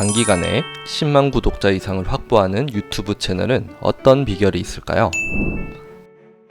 단기간에 10만 구독자 이상을 확보하는 유튜브 채널은 어떤 비결이 있을까요?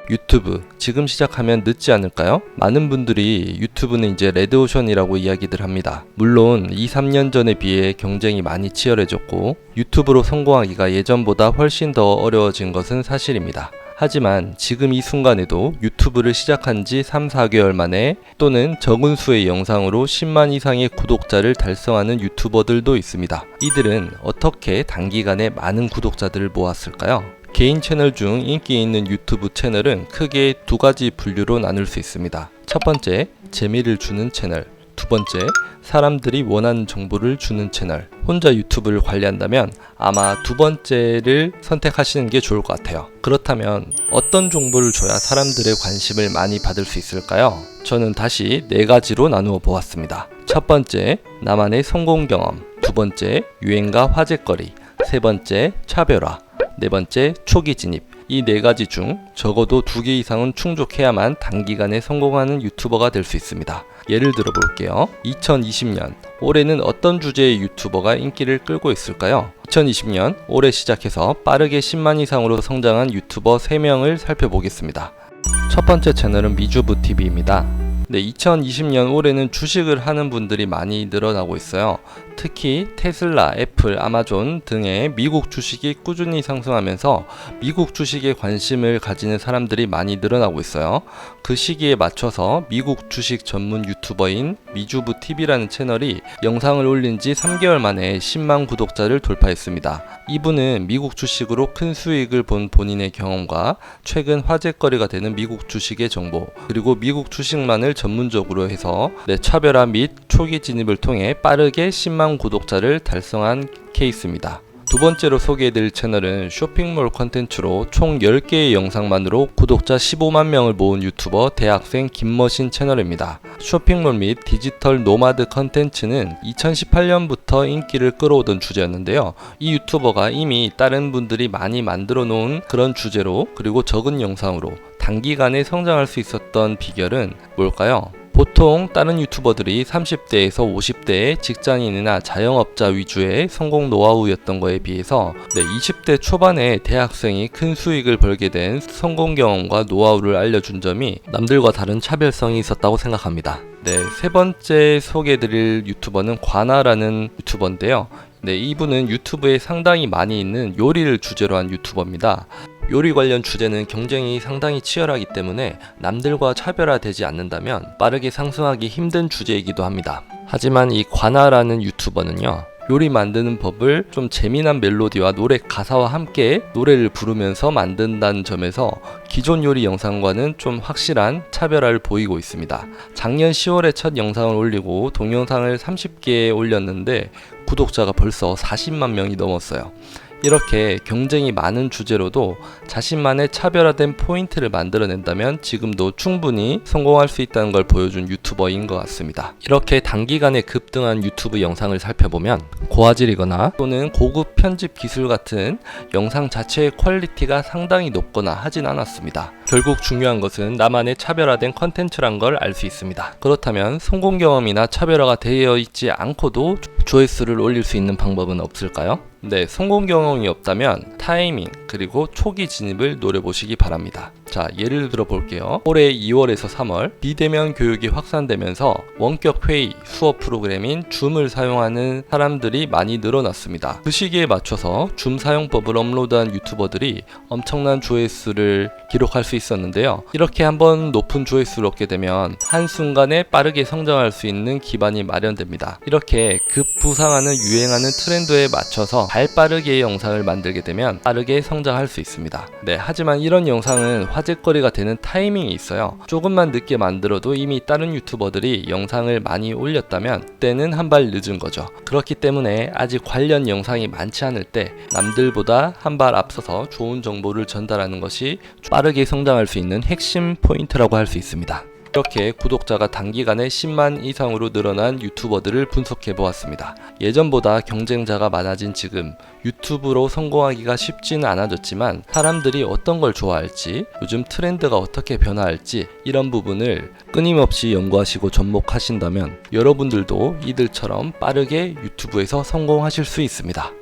유튜브 지금 시작하면 늦지 않을까요? 많은 분들이 유튜브는 이제 레드오션이라고 이야기들 합니다. 물론 2, 3년 전에 비해 경쟁이 많이 치열해졌고 유튜브로 성공하기가 예전보다 훨씬 더 어려워진 것은 사실입니다. 하지만 지금 이 순간에도 유튜브를 시작한 지 3, 4개월 만에 또는 적은 수의 영상으로 10만 이상의 구독자를 달성하는 유튜버들도 있습니다. 이들은 어떻게 단기간에 많은 구독자들을 모았을까요? 개인 채널 중 인기 있는 유튜브 채널은 크게 두 가지 분류로 나눌 수 있습니다. 첫 번째, 재미를 주는 채널. 두 번째, 사람들이 원하는 정보를 주는 채널. 혼자 유튜브를 관리한다면 아마 두 번째를 선택하시는 게 좋을 것 같아요. 그렇다면 어떤 정보를 줘야 사람들의 관심을 많이 받을 수 있을까요? 저는 다시 네 가지로 나누어 보았습니다. 첫 번째, 나만의 성공 경험. 두 번째, 유행과 화제거리. 세 번째, 차별화. 네 번째, 초기 진입. 이 네 가지 중 적어도 두 개 이상은 충족해야만 단기간에 성공하는 유튜버가 될 수 있습니다. 예를 들어 볼게요. 2020년 올해는 어떤 주제의 유튜버가 인기를 끌고 있을까요? 2020년 올해 시작해서 빠르게 10만 이상으로 성장한 유튜버 3명을 살펴보겠습니다. 첫 번째 채널은 미주부 TV입니다. 네, 2020년 올해는 주식을 하는 분들이 많이 늘어나고 있어요. 특히 테슬라, 애플, 아마존 등의 미국 주식이 꾸준히 상승하면서 미국 주식에 관심을 가지는 사람들이 많이 늘어나고 있어요. 그 시기에 맞춰서 미국 주식 전문 유튜버인 미주부 TV라는 채널이 영상을 올린 지 3개월 만에 10만 구독자를 돌파했습니다. 이분은 미국 주식으로 큰 수익을 본 본인의 경험과 최근 화제거리가 되는 미국 주식의 정보, 그리고 미국 주식만을 전문적으로 해서 내 차별화 및 초기 진입을 통해 빠르게 10만 구독자를 달성한 케이스입니다. 두 번째로 소개해드릴 채널은 쇼핑몰 컨텐츠로 총 10개의 영상만으로 구독자 15만 명을 모은 유튜버 대학생 김머신 채널입니다. 쇼핑몰 및 디지털 노마드 컨텐츠는 2018년부터 인기를 끌어오던 주제였는데요. 이 유튜버가 이미 다른 분들이 많이 만들어 놓은 그런 주제로 그리고 적은 영상으로 단기간에 성장할 수 있었던 비결은 뭘까요? 보통 다른 유튜버들이 30대에서 50대의 직장인이나 자영업자 위주의 성공 노하우였던 거에 비해서 네, 20대 초반에 대학생이 큰 수익을 벌게 된 성공 경험과 노하우를 알려준 점이 남들과 다른 차별성이 있었다고 생각합니다. 네, 세 번째 소개해드릴 유튜버는 관아라는 유튜버인데요. 네, 이분은 유튜브에 상당히 많이 있는 요리를 주제로 한 유튜버입니다. 요리 관련 주제는 경쟁이 상당히 치열하기 때문에 남들과 차별화되지 않는다면 빠르게 상승하기 힘든 주제이기도 합니다. 하지만 이 관아라는 유튜버는요. 요리 만드는 법을 좀 재미난 멜로디와 노래 가사와 함께 노래를 부르면서 만든다는 점에서 기존 요리 영상과는 좀 확실한 차별화를 보이고 있습니다. 작년 10월에 첫 영상을 올리고 동영상을 30개 올렸는데 구독자가 벌써 40만 명이 넘었어요. 이렇게 경쟁이 많은 주제로도 자신만의 차별화된 포인트를 만들어낸다면 지금도 충분히 성공할 수 있다는 걸 보여준 유튜버인 것 같습니다. 이렇게 단기간에 급등한 유튜브 영상을 살펴보면 고화질이거나 또는 고급 편집 기술 같은 영상 자체의 퀄리티가 상당히 높거나 하진 않았습니다. 결국 중요한 것은 나만의 차별화된 컨텐츠란 걸 알 수 있습니다. 그렇다면 성공 경험이나 차별화가 되어 있지 않고도 조회수를 올릴 수 있는 방법은 없을까요? 네, 성공 경험이 없다면 타이밍 그리고 초기 진입을 노려보시기 바랍니다. 자, 예를 들어 볼게요. 올해 2월에서 3월 비대면 교육이 확산되면서 원격 회의 수업 프로그램인 줌을 사용하는 사람들이 많이 늘어났습니다. 그 시기에 맞춰서 줌 사용법을 업로드한 유튜버들이 엄청난 조회수를 기록할 수 있었는데요. 이렇게 한번 높은 조회수를 얻게 되면 한순간에 빠르게 성장할 수 있는 기반이 마련됩니다. 이렇게 급 부상하는 유행하는 트렌드에 맞춰서 발 빠르게 영상을 만들게 되면 빠르게 성장할 수 있습니다. 네, 하지만 이런 영상은 화제거리가 되는 타이밍이 있어요. 조금만 늦게 만들어도 이미 다른 유튜버들이 영상을 많이 올렸다면 때는 한 발 늦은 거죠. 그렇기 때문에 아직 관련 영상이 많지 않을 때 남들보다 한 발 앞서서 좋은 정보를 전달하는 것이 빠르게 성장할 수 있는 핵심 포인트라고 할 수 있습니다. 이렇게 구독자가 단기간에 10만 이상으로 늘어난 유튜버들을 분석해 보았습니다. 예전보다 경쟁자가 많아진 지금 유튜브로 성공하기가 쉽지는 않아졌지만 사람들이 어떤 걸 좋아할지 요즘 트렌드가 어떻게 변화할지 이런 부분을 끊임없이 연구하시고 접목하신다면 여러분들도 이들처럼 빠르게 유튜브에서 성공하실 수 있습니다.